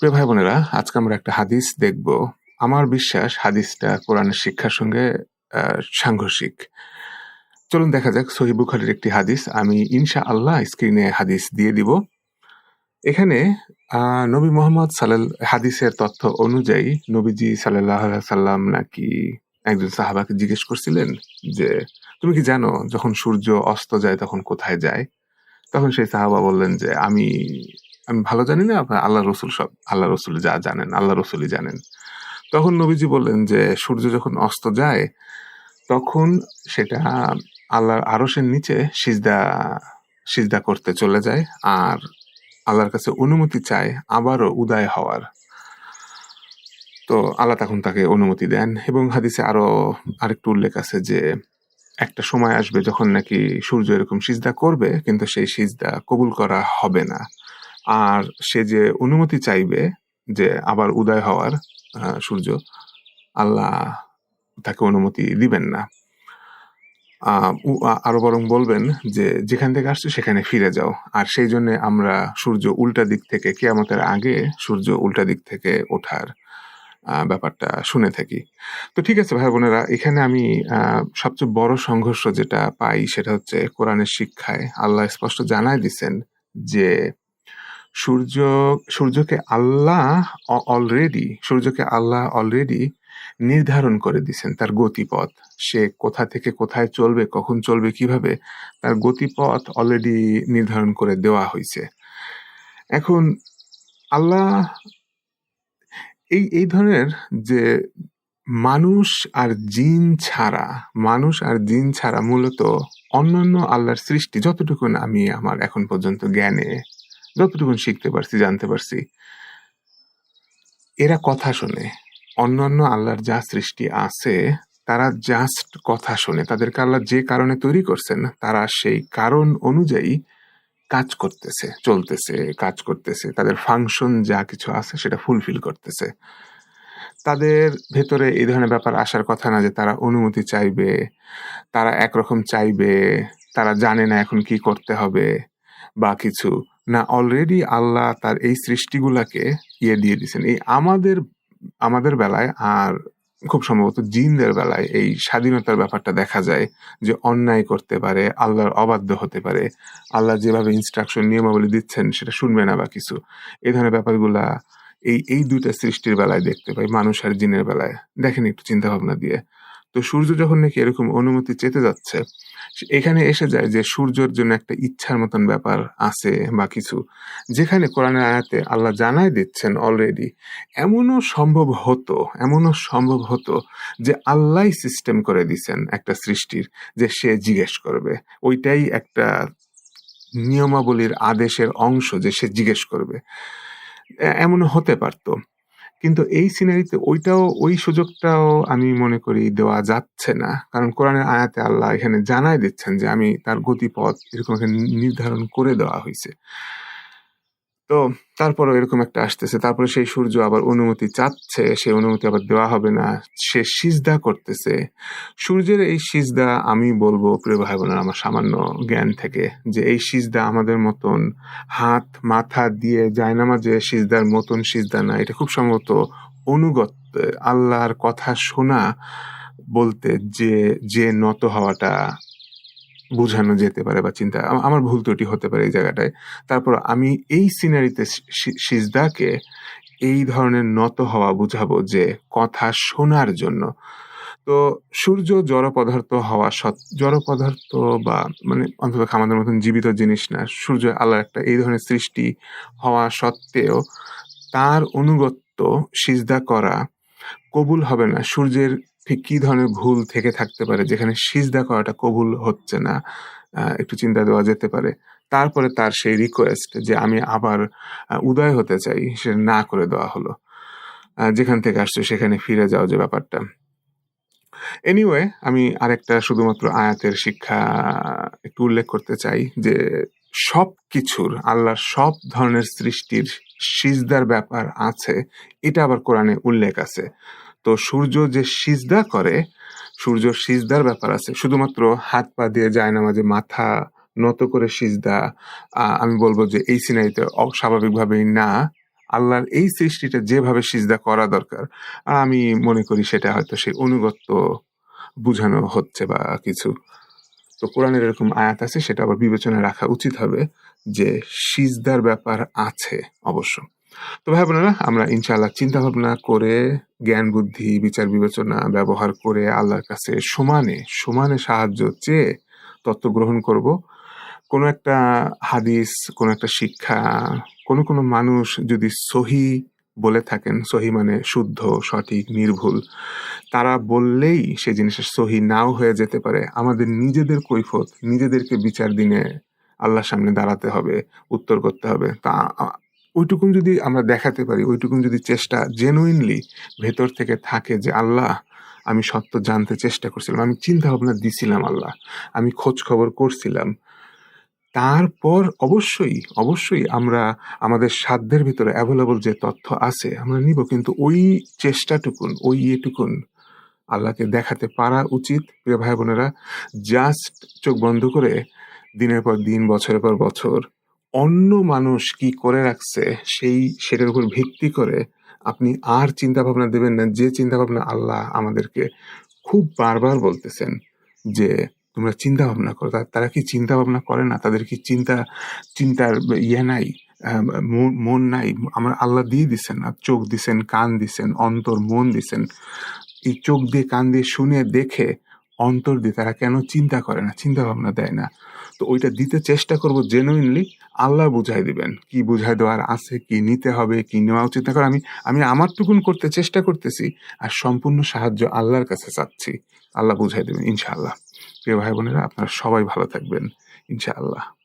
প্রিয় ভাই বোনেরা আজকে আমরা একটা হাদিস দেখব। আমার বিশ্বাস হাদিসটা কোরআনের শিক্ষার সঙ্গে সাংঘর্ষিক। চলুন দেখা যাক সহি একটি হাদিস। আমি ইনশা আল্লাহ স্ক্রিনে হাদিস দিয়ে দিব। এখানে নবী মোহাম্মদ সাল্লাল হাদিসের তথ্য অনুযায়ী নবীজি সাল্লাহ সাল্লাম নাকি একজন সাহাবাকে জিজ্ঞেস করছিলেন যে, তুমি কি জানো যখন সূর্য অস্ত যায় তখন কোথায় যায়? তখন সেই সাহাবা বললেন যে, আমি আমি ভালো জানি না, আপনার আল্লাহ রসুল সব, আল্লাহ রসুল যা জানেন, আল্লাহ রসুলই জানেন। তখন নবীজি বললেন যে, সূর্য যখন অস্ত যায়, তখন সেটা আল্লাহর আরসের নিচে সিজদা সিজদা করতে চলে যায় আর আল্লাহর কাছে অনুমতি চায় আবারও উদয় হওয়ার। তো আল্লাহ তখন তাকে অনুমতি দেন এবং হাদিসে আরও আরেকটু উল্লেখ আছে যে, একটা সময় আসবে যখন নাকি সূর্য এরকম সিজদা করবে, কিন্তু সেই সিজদা কবুল করা হবে না। আর সে যে অনুমতি চাইবে যে আবার উদয় হওয়ার সূর্য, আল্লাহ তাকে অনুমতি দিবেন না। আরও বরং বলবেন যে যেখান থেকে আসছো সেখানে ফিরে যাও। আর সেই জন্য আমরা সূর্য উল্টা দিক থেকে, কেয়ামতের আগে সূর্য উল্টা দিক থেকে ওঠার ব্যাপারটা শুনে থাকি। তো ঠিক আছে ভাই বোনেরা, এখানে আমি সবচেয়ে বড় সংঘর্ষ যেটা পাই সেটা হচ্ছে কোরআনের শিক্ষায়। আল্লাহ স্পষ্ট জানায় দিছেন যে সূর্য, সূর্যকে আল্লাহ অলরেডি সূর্যকে আল্লাহ অলরেডি নির্ধারণ করে দিছেন তার গতিপথ। সে কোথা থেকে কোথায় চলবে, কখন চলবে, কীভাবে তার গতিপথ অলরেডি নির্ধারণ করে দেওয়া হয়েছে এখন আল্লাহ এই এই ধরনের যে মানুষ আর জিন ছাড়া, মানুষ আর জিন ছাড়া মূলত অন্যান্য আল্লাহর সৃষ্টি, যতটুকু আমি আমার এখন পর্যন্ত জ্ঞানে যতটুকু শিখতে পারছি, জানতে পারছি। এরা কথা শোনে। অন্যান্য আল্লাহর যা সৃষ্টি আছে, তারা জাস্ট কথা শোনে। তাদেরকে আল্লাহ যে কারণে তৈরি করছেন, তারা সেই কারণ অনুযায়ী কাজ করতেছে, চলতেছে, কাজ করতেছে। তাদের ফাংশন যা কিছু আছে, সেটা ফুলফিল করতেছে। তাদের ভেতরে এই ধরনের ব্যাপার আসার কথা না যে তারা অনুমতি চাইবে, তারা একরকম চাইবে, তারা জানে না এখন কি করতে হবে বা কিছু। না অলরেডি আল্লাহ তার এই সৃষ্টিগুলাকে ইয়ে দিয়ে দিয়েছেন। এই আমাদের আমাদের বেলায় আর খুব সম্ভবত জিনদের বেলায় এই স্বাধীনতার ব্যাপারটা দেখা যায় যে অন্যায় করতে পারে, আল্লাহর অবাধ্য হতে পারে। আল্লাহ যেভাবে ইনস্ট্রাকশন নিয়মাবলী দিচ্ছেন সেটা শুনবে না বা কিছু। এই ধরনের ব্যাপারগুলা এই এই দুইটা সৃষ্টির বেলায় দেখতে পাই, মানুষ আর জিনের বেলায়। দেখেন একটু চিন্তা ভাবনা দিয়ে। তো সূর্য যখন নাকি এরকম অনুমতি চেতে যাচ্ছে এখানে এসে যায় যে সূর্যের জন্য একটা ইচ্ছার মতন ব্যাপার আছে বা কিছু। যেখানে কোরআনের আয়াতে আল্লাহ জানাই দিচ্ছেন অলরেডি এমনও সম্ভব হতো, এমনও সম্ভব হতো যে আল্লাহ সিস্টেম করে দিচ্ছেন একটা সৃষ্টির, যে সে জিজ্ঞেস করবে। ওইটাই একটা নিয়মাবলীর আদেশের অংশ যে সে জিজ্ঞেস করবে। এ- এমনও হতে পারতো। কিন্তু এই সিনারিতে ওইটাও, ওই সুযোগটাও আমি মনে করি দেওয়া যাচ্ছে না। কারণ কোরআনের আয়াতে আল্লাহ এখানে জানাই দিচ্ছেন যে, আমি তার গতিপথ এরকম নির্ধারণ করে দেওয়া হয়েছে তো তারপরও এরকম একটা আসতেছে। তারপরে সেই সূর্য আবার অনুমতি চাচ্ছে, সেই অনুমতি আবার দেওয়া হবে না, সে সিজদা করতেছে। সূর্যের এই সিজদা আমি বলব, প্রিয় ভাই বোনেরা আমার সামান্য জ্ঞান থেকে, যে এই সিজদা আমাদের মতন হাত, মাথা দিয়ে জায়নামাজে সিজদার মতন সিজদা না, এটা খুব সম্ভবত অনুগত, আল্লাহর কথা শোনা বলতে যে যে নত হওয়াটা বোঝানো যেতে পারে বা চিন্তা আমার ভুল ত্রুটি হতে পারে এই জায়গাটায়। তারপর আমি এই সিনারিতে সিজদাকে এই ধরনের নত হওয়া বুঝাবো যে কথা শোনার জন্য। তো সূর্য জড় পদার্থ হওয়া সৎ, জড় পদার্থ বা মানে অন্তত আমাদের মতন জীবিত জিনিস না, সূর্য আল্লাহ একটা এই ধরনের সৃষ্টি হওয়া সত্ত্বেও তার অনুগত্য সিজদা করা কবুল হবে না। সূর্যের ঠিক কি ধরনের ভুল থেকে থাকতে পারে? যেখানে সিজদা করাটা কবুল হচ্ছে না একটু চিন্তা দেওয়া যেতে পারে। তারপরে তার সেই রিকোয়েস্ট যে আমি আবার উদয় হতে চাই সেটা না করে দেওয়া হলো। যেখান থেকে আসছে সেখানে ফিরে যাওয়া যে ব্যাপারটা। এনিওয়ে আমি আরেকটা শুধুমাত্র আয়াতের শিক্ষা একটু উল্লেখ করতে চাই যে সব কিছুর আল্লাহর সব ধরনের সৃষ্টির সিজদার ব্যাপার আছে এটা আবার কোরআনে উল্লেখ আছে। তো সূর্য যে সিজদা করে, সূর্য সিজদার ব্যাপার আছে। শুধুমাত্র হাত পা দিয়ে যায় না মাঝে মাথা নত করে সিজদা আমি বলব যে এই সিনারিতে অস্বাভাবিকভাবেই না। আল্লাহর এই সৃষ্টিটা যেভাবে সিজদা করা দরকার আর আমি মনে করি সেটা হয়তো সেই অনুগত্য বুঝানো হচ্ছে বা কিছু। তো কোরআনের এরকম আয়াত আছে, সেটা আবার বিবেচনায় রাখা উচিত হবে যে সিজদার ব্যাপার আছে অবশ্য। তো ভাই বোনেরা, আমরা ইনশাআল্লাহ চিন্তা ভাবনা করে, জ্ঞান, বুদ্ধি, বিচার, বিবেচনা ব্যবহার করে আল্লাহর কাছে সমানে সমানে সাহায্য চেয়ে তত্ত্ব গ্রহণ করব। কোনো একটা হাদিস, কোনো একটা শিক্ষা, কোনো কোনো মানুষ যদি সহি বলে থাকেন, সহি মানে শুদ্ধ, সঠিক, নির্ভুল, তারা বললেই সেই জিনিসের সহি নাও হয়ে যেতে পারে। আমাদের নিজেদের কৈফত, নিজেদেরকে বিচার দিনে আল্লাহর সামনে দাঁড়াতে হবে, উত্তর করতে হবে। তা ওইটুকুন যদি আমরা দেখাতে পারি, ওইটুকুন যদি চেষ্টা জেনুইনলি ভেতর থেকে থাকে যে, আল্লাহ, আমি সত্য জানতে চেষ্টা করছিলাম, আমি চিন্তা ভাবনা দিছিলাম আল্লাহ, আমি খোঁজ খবর করছিলাম। তারপর অবশ্যই অবশ্যই আমরা আমাদের সাধ্যের ভিতরে অ্যাভেলেবল যে তথ্য আছে, আমরা নিব, কিন্তু ওই চেষ্টাটুকুন, ওই ইয়েটুকুন আল্লাহকে দেখাতে পারা উচিত, প্রিয় ভাই বোনেরা। জাস্ট চোখ বন্ধ করে দিনের পর দিন, বছরের পর বছর অন্য মানুষ কি করে রাখছে, সেই, সেটার উপর ভিত্তি করে আপনি আর চিন্তা ভাবনা দেবেন না, যে চিন্তা ভাবনা আল্লাহ আমাদেরকে খুব বারবার বলতেছেন যে তোমরা চিন্তা ভাবনা করো তারা কি চিন্তা ভাবনা করে না? তাদের কি চিন্তা, চিন্তার ইয়ে নাই? মন- নাই? আমরা আল্লাহ দিয়ে দিছেন না চোখ দিছেন, কান দিছেন, অন্তর, মন দিছেন। এই চোখ দিয়ে, কান দিয়ে শুনে দেখে অন্তর দিয়ে তারা কেন চিন্তা করে না চিন্তা ভাবনা দেয় না? তো ওইটা দিতে চেষ্টা করব জেনুইনলি আল্লাহ বুঝাই দিবেন, কি বুঝাই দেওয়ার আছে, কি নিতে হবে, কি নেওয়া উচিত। না আমি আমি আমার টুকুন করতে চেষ্টা করতেছি আর সম্পূর্ণ সাহায্য আল্লাহর কাছে চাচ্ছি। আল্লাহ বুঝাই দেবেন, ইনশাআল্লাহ। প্রিয় ভাই বোনেরা, আপনারা সবাই ভালো থাকবেন, ইনশাআল্লাহ।